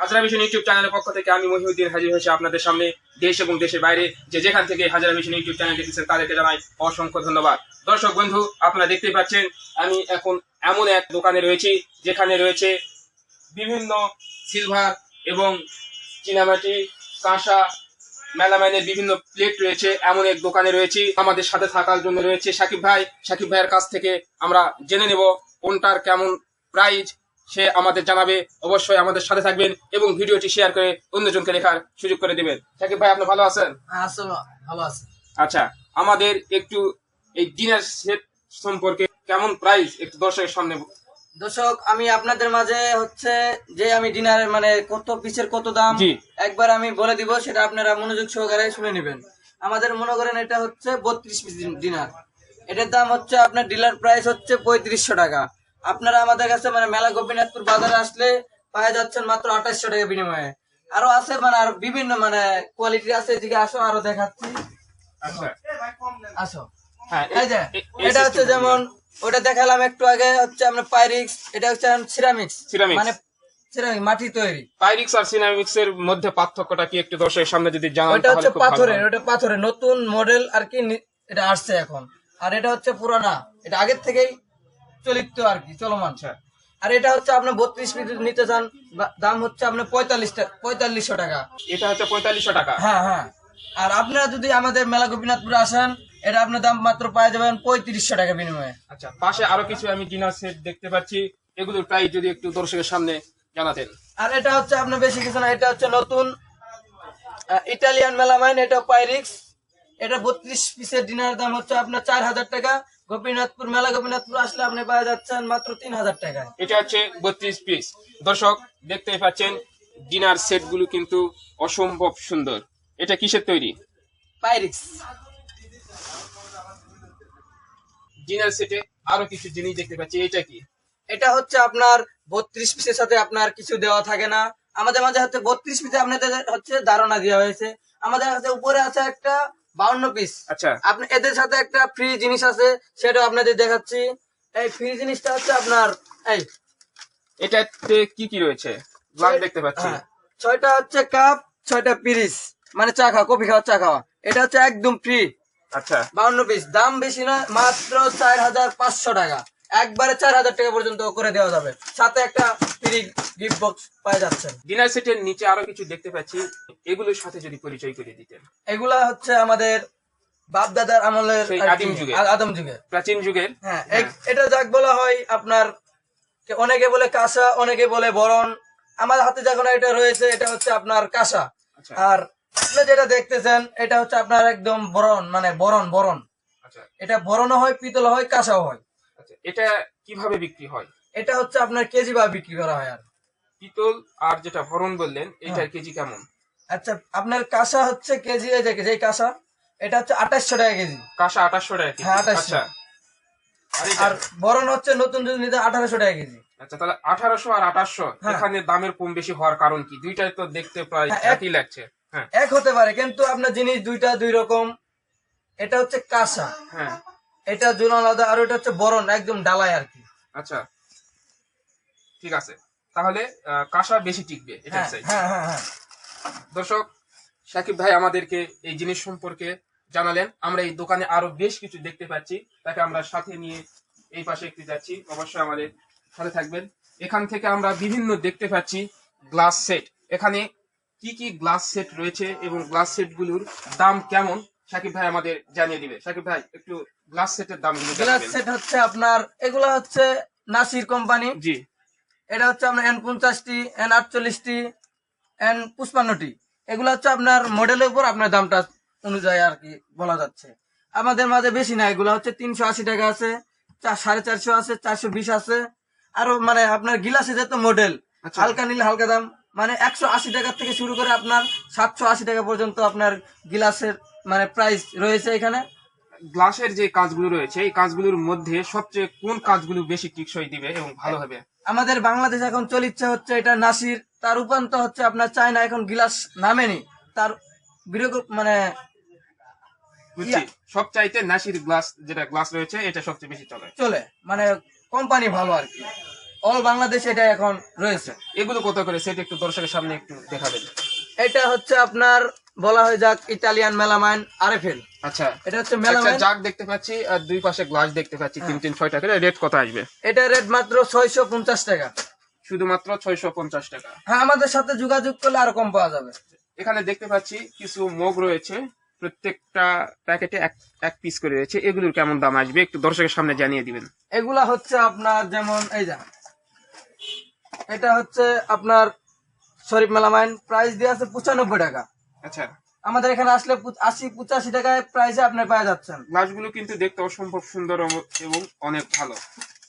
হাজারা mission YouTube চ্যানেলের পক্ষ থেকে আমি মহিউদ্দিন হাজির হয়েছে আপনাদের সামনে দেশ এবং দেশের বাইরে। যে যেখান থেকে হাজারা মিশন ইউটিউব চ্যানেল দেখেছেন তাদেরকে জানাই অসংখ্য ধন্যবাদ। দর্শক বন্ধু, আপনারা দেখতেই পাচ্ছেন, আমি এখন এমন এক দোকানে রয়েছি, যেখানে রয়েছে বিভিন্ন সিলভার এবং চীনামাটি, কাঁসা, মেলামাইনের বিভিন্ন প্লেট রয়েছে। এমন এক দোকানে রয়েছি, আমাদের সাথে থাকার জন্য রয়েছে সাকিব ভাই। সাকিব ভাইয়ের কাছ থেকে আমরা জেনে নেব কোনটার কেমন প্রাইজ সে আমাদের জানাবে। অবশ্যই আমাদের সাথে থাকবেন এবং ভিডিওটি শেয়ার করে অন্যজনকে লেখার সুযোগ করে দেবেন। সাকিব ভাই আপনি ভালো আছেন? হ্যাঁ ভালো আছে। আচ্ছা আমাদের একটু এই ডিনার সেট সম্পর্কে কেমন প্রাইস একটু দর্শকের সামনে দর্শক আমি আপনাদের মাঝে হচ্ছে যে আমি ডিনারের মানে কত পিসের কত দাম। একবার আমি বলে দিব সেটা আপনারা মনোযোগ সহকারে শুনে নেবেন। আমাদের মনে করেন এটা হচ্ছে বত্রিশ পিস ডিনার এটার দাম হচ্ছে আপনার ডিলার প্রাইস হচ্ছে পঁয়ত্রিশশো টাকা। আপনারা আমাদের কাছে মানে মেলা গোপীনাথপুর বাজারে আসলে পাওয়া যাচ্ছেন মাত্র আঠাশশো টাকা বিনিময়ে। আরও আছে মানে আর বিভিন্ন মানে কোয়ালিটি আছে এদিকে আসো আরও দেখাচ্ছি। আচ্ছা। আসো। হ্যাঁ এই যে এটা হচ্ছে যেমন ওটা দেখালাম একটু আগে হচ্ছে আপনার পাইরিক্স এটা হচ্ছে সিরামিক্স। Ceramics। মানে সিরামিক মাটি তৈরি। পাইরিক্স আর সিনামিক্স এর মধ্যে পার্থক্যটা কি একটু দর্শকের সামনে যদি জানান ওটা হচ্ছে পাথরের। ওটা পাথরের নতুন মডেল আর কি এটা আসছে এখন। আর এটা হচ্ছে পুরানা এটা আগের থেকেই চলিত আর কি চলমান আর এটা হচ্ছে আপনি বত্রিশ পিস নিতে চান দাম হচ্ছে আপনার পঁয়তাল্লিশ পঁয়তাল্লিশশো টাকা। এটা হচ্ছে পঁয়তাল্লিশশো টাকা। হ্যাঁ হ্যাঁ। আর আপনারা যদি আমাদের মেলা গোপীনাথপুরে আসেন এটা আপনার দাম মাত্র পাওয়া যাবেন পঁয়ত্রিশশো টাকা বিনিময়ে। আচ্ছা পাশে আরও কিছু আমি ডিনার সেট দেখতে পাচ্ছি। এগুলোর প্রাইস যদি একটু দর্শকের সামনে জানাতেন। আর এটা হচ্ছে আপনার বেশি কিছু না এটা হচ্ছে নতুন ইটালিয়ান মেলামাইন এটা পাইরিক্স এটা বত্রিশ পিসের ডিনার দাম হচ্ছে আপনার চার হাজার টাকা। গোপীনাথপুর মেলা গোপীনাথপুর আসলে আপনি পাওয়া যাচ্ছেন মাত্র তিন হাজার টাকায়। এটা হচ্ছে বত্রিশ পিস দর্শক দেখতেই পাচ্ছেন ডিনার সেটগুলো কিন্তু অসম্ভব সুন্দর। এটা কিসের তৈরি? পাইরিক্স। ডিনার সেটে আরও কিছু জিনিস দেখতে পাচ্ছি। এটা কি? এটা হচ্ছে আপনার বত্রিশ পিসের সাথে আপনার কিছু দেওয়া থাকে না। আমাদের মাঝে হচ্ছে বত্রিশ পিসে আপনাদের হচ্ছে ধারণা দেওয়া হয়েছে। আমাদের কাছে উপরে আছে একটা বাউন্ন পিস আচ্ছা। আপনি এদের সাথে একটা ফ্রি জিনিস আছে সেটা আপনাদের দেখাচ্ছি। এই ফ্রি জিনিসটা হচ্ছে আপনার এই। এটাতে কি কি রয়েছে? গ্লাস দেখতে পাচ্ছি। হ্যাঁ, ছয়টা হচ্ছে কাপ ছয়টা পিরিস মানে চা খাওয়া কফি খাওয়া চা খাওয়া। এটা হচ্ছে একদম ফ্রি আচ্ছা। বাউন্ন পিস দাম বেশি নয় মাত্র চার হাজার পাঁচশো টাকা। একবারে চার হাজার টাকা পর্যন্ত করে দেওয়া যাবে। সাথে একটা ফ্রি গিফট বক্স পাওয়া যাচ্ছে। ডিনার সেটের নিচে আরও কিছু দেখতে পাচ্ছি। এগুলোর সাথে যদি পরিচয় করে দিতেন। এগুলা হচ্ছে আমাদের বাপ দাদার আমলের সেই আদিম যুগের। আদম যুগে প্রাচীন যুগের। হ্যাঁ এটা যাক বলা হয় আপনার অনেকে বলে কাঁসা অনেকে বলে বরণ। আমার হাতে যখন এটা রয়েছে এটা হচ্ছে আপনার কাঁসা। আচ্ছা। আর আপনি যেটা দেখতেছেন এটা হচ্ছে আপনার একদম বরণ মানে বরণ বরণ। আচ্ছা। এটা বরণও হয় পিতল হয় কাঁসাও হয়। এটা কীভাবে বিক্রি হয়? এটা হচ্ছে আপনার কেজি বা বিক্রি করা হয় আর। পিতল আর যেটা ভরণ বললেন এটার হ্যাঁ। কেজি কেমন? আচ্ছা আপনার কাঁসা হচ্ছে কেজি এই যে যেই কাঁসা এটা হচ্ছে আঠাশশো টাকা কেজি। কাঁসা আঠাশশো টাকা কেজি। হ্যাঁ, 2800 আচ্ছা। আর? বরণ হচ্ছে নতুন যদি নিতে আঠারোশো টাকা কেজি। আচ্ছা তাহলে আঠারোশো আর আঠাশশো হ্যাঁ। এখানে দামের কম বেশি হওয়ার কারণ কি? দুইটাই তো দেখতে প্রায় হ্যাঁ, একই লাগছে। হ্যাঁ। এক হতে পারে কিন্তু আপনার জিনিস দুইটা দুই রকম। এটা হচ্ছে কাঁসা। হ্যাঁ। এটা জুন আলাদা আর এটা হচ্ছে বরণ একদম ডালাই আর কি। আচ্ছা। ঠিক আছে। তাহলে কাঁসা বেশি টিকবে এটা হ্যাঁ হ্যাঁ হ্যাঁ হ্যাঁ। দর্শক সাকিব ভাই আমাদেরকে এই জিনিস সম্পর্কে জানালেন। আমরা এই দোকানে আরও বেশ কিছু দেখতে পাচ্ছি। তাকে আমরা সাথে নিয়ে এই পাশে একটু যাচ্ছি। অবশ্যই আমাদের সাথে থাকবেন। এখান থেকে আমরা বিভিন্ন দেখতে পাচ্ছি গ্লাস সেট। এখানে কি কি গ্লাস সেট রয়েছে এবং গ্লাস সেটগুলোর দাম কেমন? সাকিব ভাই আমাদের জানিয়ে দিবে। সাকিব ভাই একটু গ্লাস সেটের দামগুলো গ্লাস সেট হচ্ছে আপনার এগুলো হচ্ছে নাসির কোম্পানি। জি। এটা হচ্ছে আপনার এন পঞ্চাশটি এন আটচল্লিশটি এন পুষ্পান্নটি এগুলো হচ্ছে আপনার মডেলের উপর আপনার দামটা অনুযায়ী আর কি বলা যাচ্ছে। আমাদের মাঝে বেশি না এগুলো হচ্ছে তিনশো আশি টাকা আছে সাড়ে চারশো আছে চারশো বিশ আছে। আরও মানে আপনার গিলাসে যেত মডেল আচ্ছা। হালকা নিলে হালকা দাম। মানে একশো আশি টাকা থেকে শুরু করে আপনার সাতশো আশি টাকা পর্যন্ত আপনার গিলাসের মানে প্রাইস রয়েছে এখানে? গ্লাসের যে কাজগুলো রয়েছে এই কাজগুলোর মধ্যে সবচেয়ে কোন কাজগুলো বেশি টিকসই দিবে এবং ভালো হবে? আমাদের বাংলাদেশ এখন চলিচ্ছে হচ্ছে এটা নাসির তার রূপান্তর হচ্ছে আপনার চায়না এখন গিলাস নামেনি তার বিরোগ মানে বুঝছি। সব চাইতে নাসির গ্লাস যেটা গ্লাস রয়েছে এটা সবচেয়ে বেশি চলে। চলে মানে কোম্পানি ভালো আর কি। অল বাংলাদেশ এটা এখন রয়েছে। এগুলো কত করে? সেটা একটু দর্শকের সামনে একটু দেখাবেন। এটা হচ্ছে আপনার বলা হয় যাক ইটালিয়ান মেলামাইন আরএফএল। আচ্ছা। এটা হচ্ছে মেলামাইন। জাগ দেখতে পাচ্ছি আর দুই পাশে গ্লাস দেখতে পাচ্ছি তিন তিন ছয় টাকা। রেট কত আসবে? এটা রেট মাত্র ছয়শো পঞ্চাশ টাকা। শুধুমাত্র ছয়শো পঞ্চাশ টাকা। হ্যাঁ আমাদের সাথে যোগাযোগ করলে আরও কম পাওয়া যাবে। এখানে দেখতে পাচ্ছি কিছু মগ রয়েছে। প্রত্যেকটা প্যাকেটে এক এক পিস করে রয়েছে। এগুলোর কেমন দাম আসবে? একটু দর্শকের সামনে জানিয়ে দিবেন। এগুলা হচ্ছে আপনার যেমন এই যা। এটা হচ্ছে আপনার শরীফ মেলামাইন। প্রাইস দিয়ে আছে পঁচানব্বই টাকা। আচ্ছা। আমাদের এখানে আসলে আশি পঁচাশি টাকায় প্রাইসে আপনি পাওয়া যাচ্ছেন গ্লাসগুলো কিন্তু দেখতে অসম্ভব সুন্দর এবং- অনেক ভালো।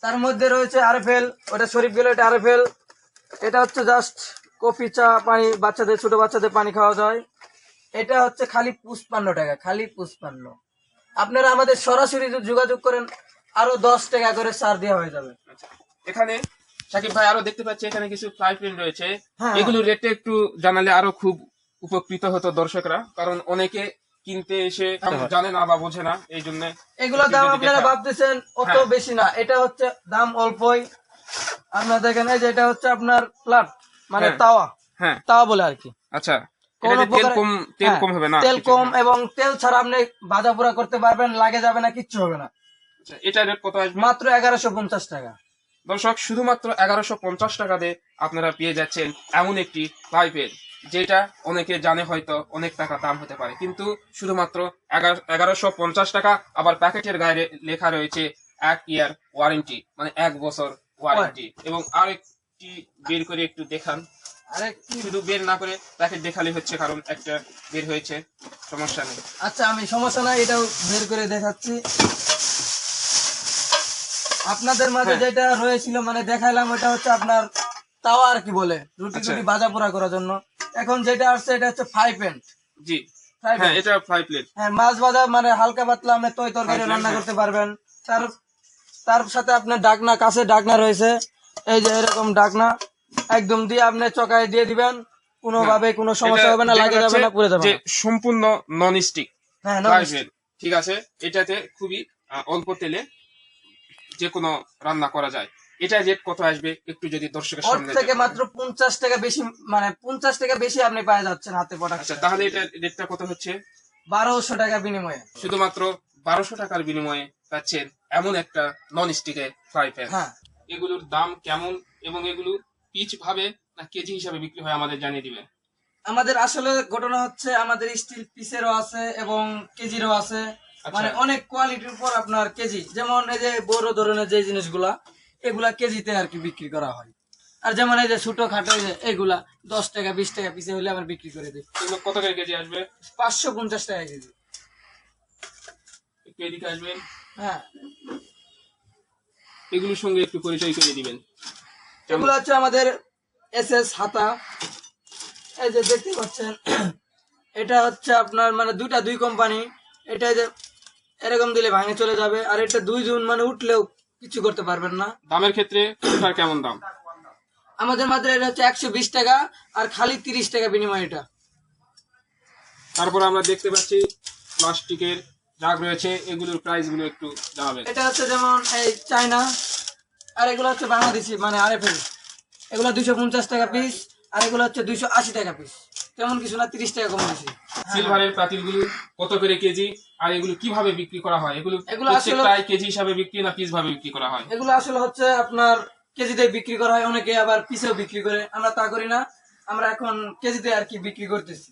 তার মধ্যে রয়েছে আরএফএল ওটা শরীফ গেল এটা আরএফএল। এটা হচ্ছে জাস্ট কফি চা পানি বাচ্চাদের ছোট বাচ্চাদের পানি খাওয়া যায়। এটা হচ্ছে খালি পুষ্পান্ন টাকা খালি পুষ্পান্ন। আপনারা আমাদের সরাসরি যোগাযোগ করেন আরও দশ টাকা করে সার দেওয়া হয়ে যাবে। আচ্ছা। এখানে সাকিব ভাই আরও দেখতে পাচ্ছি এখানে কিছু ফ্রাই প্যান রয়েছে। হ্যাঁ। এগুলোর রেটটা একটু জানালে আরও খুব উপকৃত হতো দর্শকরা কারণ অনেকে কিনতে এসে জানে না বা বোঝে না এই জন্য এগুলোর দাম আপনারা ভাবতেছেন অত হ্যাঁ। বেশি না এটা হচ্ছে দাম অল্পই। আপনারা দেখেন এই যে এটা হচ্ছে আপনার ফ্ল্যাট মানে হ্যাঁ। তাওয়া। হ্যাঁ। তাওয়া বলে আর কি। আচ্ছা তেল কম তেল হ্যাঁ, কম হবে না তেল কম এবং তেল ছাড়া আপনি ভাজা পোড়া করতে পারবেন লাগে যাবে না কিচ্ছু হবে না। আচ্ছা, এটা রেট কত আসবে? মাত্র এগারোশো পঞ্চাশ টাকা। দর্শক শুধুমাত্র এগারোশো পঞ্চাশ টাকা দিয়ে আপনারা পেয়ে যাচ্ছেন এমন একটি পাইপের। যেটা অনেকে জানে হয়তো অনেক টাকা দাম হতে পারে। কিন্তু শুধুমাত্র এগারোশো পঞ্চাশ টাকা আবার প্যাকেটের গায়ে লেখা রয়েছে এক ইয়ার ওয়ারেন্টি মানে এক বছর ওয়ারেন্টি। এবং আরেকটি বের করে একটু দেখান। শুধু বের না করে প্যাকেট দেখালে হচ্ছে কারণ একটা বের হয়েছে সমস্যা নেই। আচ্ছা আমি সমস্যা নাই এটাও বের করে দেখাচ্ছি। আপনাদের মাঝে হ্যাঁ। যেটা রয়েছিল মানে দেখাইলাম ওটা হচ্ছে আপনার তাওয়া আর কি বলে রুটি আচ্ছা। টুটি ভাজা পোড়া করার জন্য। এখন যেটা আসছে এটা হচ্ছে ফ্রাই প্যান জি। হ্যাঁ এটা ফাইভ প্লেট হ্যাঁ মাছ ভাজা মানে হালকা পাতলা আপনি তৈ তরকারি হ্যাঁ, রান্না হ্যাঁ। করতে পারবেন। তার তার সাথে আপনার ডাকনা কাছে ডাকনা রয়েছে। এই যে এরকম ডাকনা একদম দিয়ে আপনি চকায় দিয়ে দিবেন। কোনোভাবে কোনো সমস্যা হবে না লাগে যাবে না পুড়ে যাবে সম্পূর্ণ নন স্টিক হ্যাঁ ঠিক আছে? এটাতে খুবই অল্প তেলে যে কোনো রান্না করা যায়। এটা রেট কত আসবে? একটু যদি দর্শকের সামনে থেকে মাত্র পঞ্চাশ টাকা বেশি মানে পঞ্চাশ টাকা বেশি আপনি পায়ে যাচ্ছেন হাতে আচ্ছা তাহলে এটা রেটটা কত হচ্ছে? বারোশো টাকা বিনিময়ে। শুধুমাত্র বারোশো টাকার বিনিময়ে পাচ্ছেন এমন একটা নন স্টিকের ফ্রাই প্যান হ্যাঁ। এগুলোর দাম কেমন এবং এগুলো পিচ ভাবে না কেজি হিসাবে বিক্রি হয় আমাদের জানিয়ে দিবেন। আমাদের আসলে ঘটনা হচ্ছে আমাদের স্টিল পিসেরও আছে এবং কেজিরও আছে। আচ্ছা। মানে অনেক কোয়ালিটির উপর আপনার কেজি। যেমন এই যে বড় ধরনের যে জিনিসগুলা এগুলা কেজিতে আর কি বিক্রি করা হয়। আর যেমন এই যে ছোটো খাটো এগুলা দশ টাকা বিশ টাকা পিসে হলে আমরা বিক্রি করে দিই। এগুলো কত করে কেজি আসবে? পাঁচশো পঞ্চাশ টাকা কেজি। একটু এদিকে আসবেন। হ্যাঁ। এগুলোর সঙ্গে একটু পরিচয় করে দিবেন। এগুলো হচ্ছে আমাদের এস এস হাতা। এই যে দেখতে পাচ্ছেন এটা হচ্ছে আপনার মানে দুইটা দুই কোম্পানি এটা যে এরকম দিলে ভাঙে চলে যাবে। আর এটা দুই জুন মানে উঠলেও কিছু করতে পারবেন না। দামের ক্ষেত্রে কোনটার কেমন দাম? আমাদের মাত্র এটা হচ্ছে একশো বিশ টাকা আর খালি তিরিশ টাকা বিনিময় এটা। তারপর আমরা দেখতে পাচ্ছি প্লাস্টিকের জাগ রয়েছে এগুলোর প্রাইসগুলো একটু জানাবেন। এটা হচ্ছে যেমন এই চায়না আর এগুলো হচ্ছে বাংলাদেশি মানে আরএফএল। এগুলো দুইশো পঞ্চাশ টাকা পিস আর এগুলো হচ্ছে দুইশো আশি টাকা পিস তেমন কিছু না তিরিশ টাকা কম বেশি সিলভারের পাতিলগুলো কত করে কেজি? আর এগুলো কীভাবে বিক্রি করা হয়? এগুলো এগুলো আসলে- প্রত্যেকটাই কেজি হিসাবে বিক্রি না পিস ভাবে বিক্রি করা হয়? এগুলো আসলে হচ্ছে আপনার কেজিতে বিক্রি করা হয় অনেকে আবার পিসেও বিক্রি করে। আমরা তা করি না আমরা এখন কেজিতে আর কি বিক্রি করতেছি।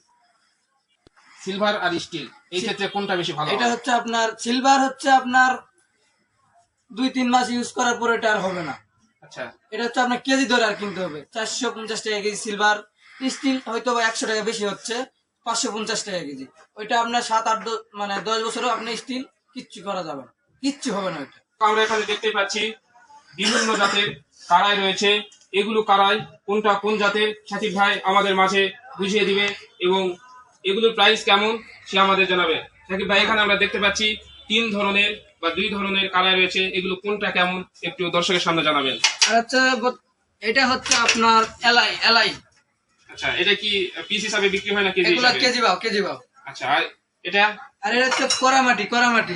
সিলভার আর স্টিল এই ক্ষেত্রে কোনটা বেশি ভালো এটা হচ্ছে আপনার সিলভার হচ্ছে আপনার দুই তিন মাস ইউজ করার পর এটা আর হবে না। আচ্ছা। এটা হচ্ছে আপনার কেজি ধরে আর কিনতে হবে। চারশো পঞ্চাশ টাকা কেজি সিলভার স্টিল হয়তো বা একশো টাকা বেশি হচ্ছে পাঁচশো পঞ্চাশ টাকা কেজি। ওইটা আপনার সাত আট মানে দশ বছরও আপনি স্টিল কিচ্ছু করা যাবে না। কিচ্ছু হবে না ওইটা। আমরা এখানে দেখতে পাচ্ছি বিভিন্ন জাতের কারাই রয়েছে। এগুলো কারাই কোনটা কোন জাতের? সাকিব ভাই আমাদের মাঝে বুঝিয়ে দিবে এবং এগুলোর প্রাইস কেমন সে আমাদের জানাবে। সাকিব ভাই এখানে আমরা দেখতে পাচ্ছি তিন ধরনের বা দুই ধরনের কারাই রয়েছে। এগুলো কোনটা কেমন একটু দর্শকের সামনে জানাবেন। আর হচ্ছে এটা হচ্ছে আপনার এলাই এলাই আচ্ছা এটা কি পিস হিসাবে বিক্রি হয় না কেজি এগুলা কেজি পাও কেজি পাও আচ্ছা আর এটা? আর এটা হচ্ছে করামাটি করামাটি।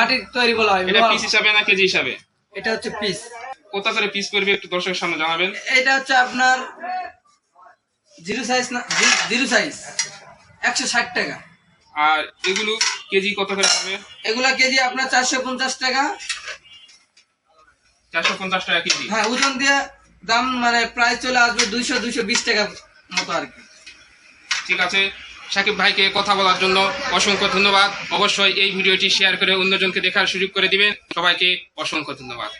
মাটির তৈরি বলা হয় এটা পিস হিসাবে না কেজি হিসাবে? এটা হচ্ছে পিস কত করে পিস পড়বে একটু দর্শকের সামনে জানাবেন? এটা হচ্ছে আপনার জিরো সাইজ না জিরো সাইজ একশো ষাট টাকা। আর এগুলো কেজি কত করে আসবে এগুলা কেজি আপনার চারশো পঞ্চাশ টাকা। চারশো পঞ্চাশ টাকা কেজি। হ্যাঁ ওজন দিয়ে দাম মানে প্রায় চলে আসবে দুইশো দুইশো বিশ টাকা মতো আর কি। ঠিক আছে। সাকিব ভাইকে কথা বলার জন্য অসংখ্য ধন্যবাদ। অবশ্যই এই ভিডিওটি শেয়ার করে অন্যজনকে দেখার সুযোগ করে দিবেন। সবাইকে অসংখ্য ধন্যবাদ।